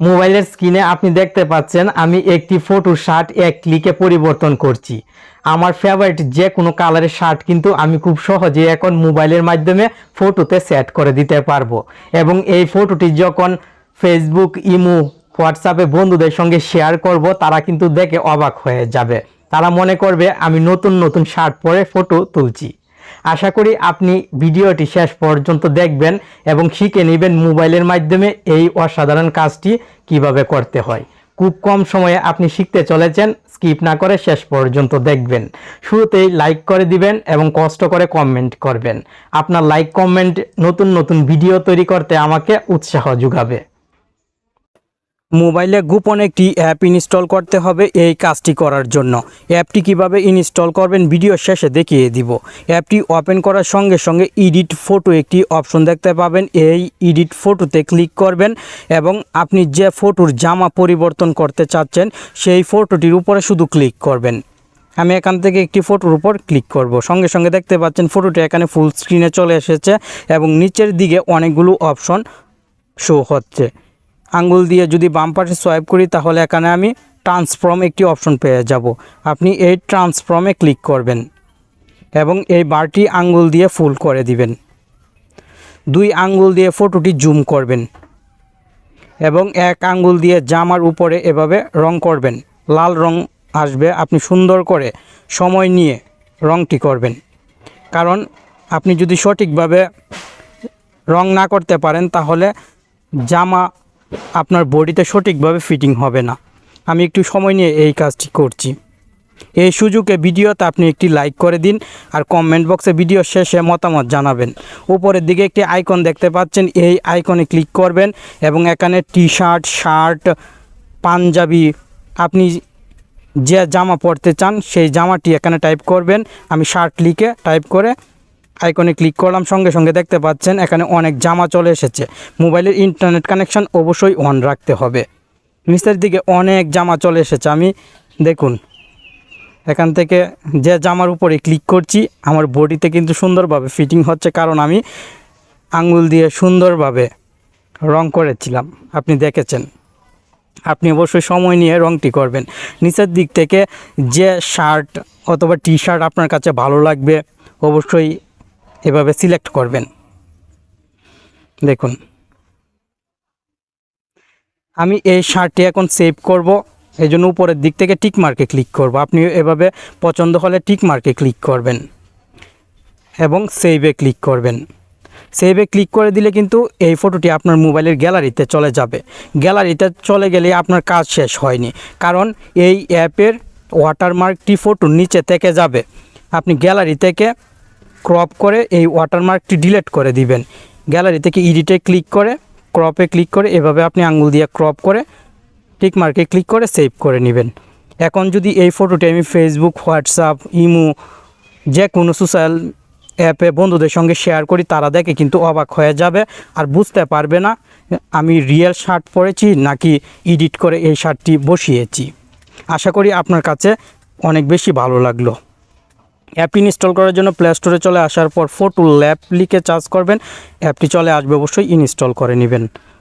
মোবাইলের স্ক্রিনে আপনি দেখতে পাচ্ছেন, আমি একটি ফটো শার্ট এক ক্লিকে পরিবর্তন করছি। আমার ফেভারিট যে কোনো কালারের শার্ট কিন্তু আমি খুব সহজে এখন মোবাইলের মাধ্যমে ফটোতে সেট করে দিতে পারব। এবং এই ফটোটি যখন ফেসবুক ইমো হোয়াটসঅ্যাপে বন্ধুদের সঙ্গে শেয়ার করব, তারা কিন্তু দেখে অবাক হয়ে যাবে। তারা মনে করবে, আমি নতুন নতুন শার্ট পরে ফটো তুলছি। আশা করি আপনি ভিডিওটি শেষ পর্যন্ত দেখবেন এবং শিখে নেবেন মোবাইলের মাধ্যমে এই অসাধারণ কাজটি কীভাবে করতে হয়। খুব কম সময়ে আপনি শিখতে চলেছেন, স্কিপ না করে শেষ পর্যন্ত দেখবেন। শুরুতেই লাইক করে দিবেন এবং কষ্ট করে কমেন্ট করবেন। আপনার লাইক কমেন্ট নতুন নতুন ভিডিও তৈরি করতে আমাকে উৎসাহ যোগাবে। মোবাইলে গোপন একটি অ্যাপ ইনস্টল করতে হবে এই কাজটি করার জন্য। অ্যাপটি কীভাবে ইনস্টল করবেন ভিডিও শেষে দেখিয়ে দিব। অ্যাপটি ওপেন করার সঙ্গে সঙ্গে এডিট ফটো একটি অপশন দেখতে পাবেন। এই এডিট ফটোতে ক্লিক করবেন এবং আপনি যে ফটোর জামা পরিবর্তন করতে চাচ্ছেন, সেই ফটোটির উপরে শুধু ক্লিক করবেন। আমি এখান থেকে একটি ফটোর উপর ক্লিক করব। সঙ্গে সঙ্গে দেখতে পাচ্ছেন ফটোটি এখানে ফুল স্ক্রিনে চলে এসেছে এবং নিচের দিকে অনেকগুলো অপশন শো হচ্ছে। আঙ্গুল দিয়ে যদি বাম পাশে সোয়াইপ করি, তাহলে এখানে আমি ট্রান্সফর্ম একটি অপশন পেয়ে যাব। আপনি এই ট্রান্সফর্মে ক্লিক করবেন এবং এই বারটি আঙ্গুল দিয়ে ফুল করে দিবেন। দুই আঙ্গুল দিয়ে ফটোটি জুম করবেন এবং এক আঙ্গুল দিয়ে জামার উপরে এভাবে রং করবেন। লাল রং আসবে, আপনি সুন্দর করে সময় নিয়ে রংটি করবেন। কারণ আপনি যদি সঠিকভাবে রং না করতে পারেন, তাহলে জামা আপনার বডিতে সঠিকভাবে ফিটিং হবে না। আমি একটু সময় নিয়ে এই কাজটি করছি। এই সুযোগে ভিডিওতে আপনি একটি লাইক করে দিন আর কমেন্ট বক্সে ভিডিও শেষে মতামত জানাবেন। উপরের দিকে একটি আইকন দেখতে পাচ্ছেন, এই আইকনে ক্লিক করবেন এবং এখানে টি শার্ট শার্ট পাঞ্জাবি, আপনি যে জামা পরতে চান সেই জামাটি এখানে টাইপ করবেন। আমি শার্ট লিখে টাইপ করে আইকনে ক্লিক করলাম, সঙ্গে সঙ্গে দেখতে পাচ্ছেন এখানে অনেক জামা চলে এসেছে। মোবাইলের ইন্টারনেট কানেকশন অবশ্যই অন রাখতে হবে। নিচের দিকে অনেক জামা চলে এসেছে। আমি দেখুন, এখান থেকে যে জামার উপরে ক্লিক করছি, আমার বডিতে কিন্তু সুন্দরভাবে ফিটিং হচ্ছে, কারণ আমি আঙ্গুল দিয়ে সুন্দরভাবে রং করেছিলাম। আপনি দেখেছেন। আপনি অবশ্যই সময় নিয়ে রংটি করবেন। নিচের দিক থেকে যে শার্ট অথবা টি শার্ট আপনার কাছে ভালো লাগবে, অবশ্যই এভাবে সিলেক্ট করবেন। দেখুন। আমি এই শার্টটি এখন সেভ করব এই জন্য উপরের দিক থেকে টিক মার্কে ক্লিক করব। আপনি এভাবে পছন্দ হলে টিক মার্কে ক্লিক করবেন এবং সেভে ক্লিক করবেন। সেভে ক্লিক করে দিলে কিন্তু এই ফটোটি আপনার মোবাইলের গ্যালারিতে চলে যাবে। গ্যালারিতে চলে গেলে আপনার কাজ শেষ হয়নি। কারণ এই অ্যাপের ওয়াটারমার্কটি ফটোর নিচে থেকে যাবে। আপনি গ্যালারি থেকে ক্রপ করে এই ওয়াটারমার্কটি ডিলিট করে দিবেন। গ্যালারি থেকে ইডিটে ক্লিক করে ক্রপে ক্লিক করে, এভাবে আপনি আঙ্গুল দিয়ে ক্রপ করে টিক মার্কে ক্লিক করে সেভ করে নেবেন। এখন যদি এই ফটোটি আমি ফেসবুক হোয়াটসঅ্যাপ ইমো যে কোনো সোশ্যাল অ্যাপে বন্ধুদের সঙ্গে শেয়ার করি, তারা দেখে কিন্তু অবাক হয়ে যাবে আর বুঝতে পারবে না, আমি রিয়েল শার্ট পরেছি নাকি এডিট করে এই শার্টটি বসিয়েছি। আশা করি আপনার কাছে অনেক বেশি ভালো লাগল। অ্যাপ ইনস্টল করার জন্য প্লে স্টোরে চলে আসার পর ফটো ল্যাপ লিখে চার্জ করবেন। অ্যাপটি চলে আসবে অবশ্যই ইনস্টল করে নেবেন।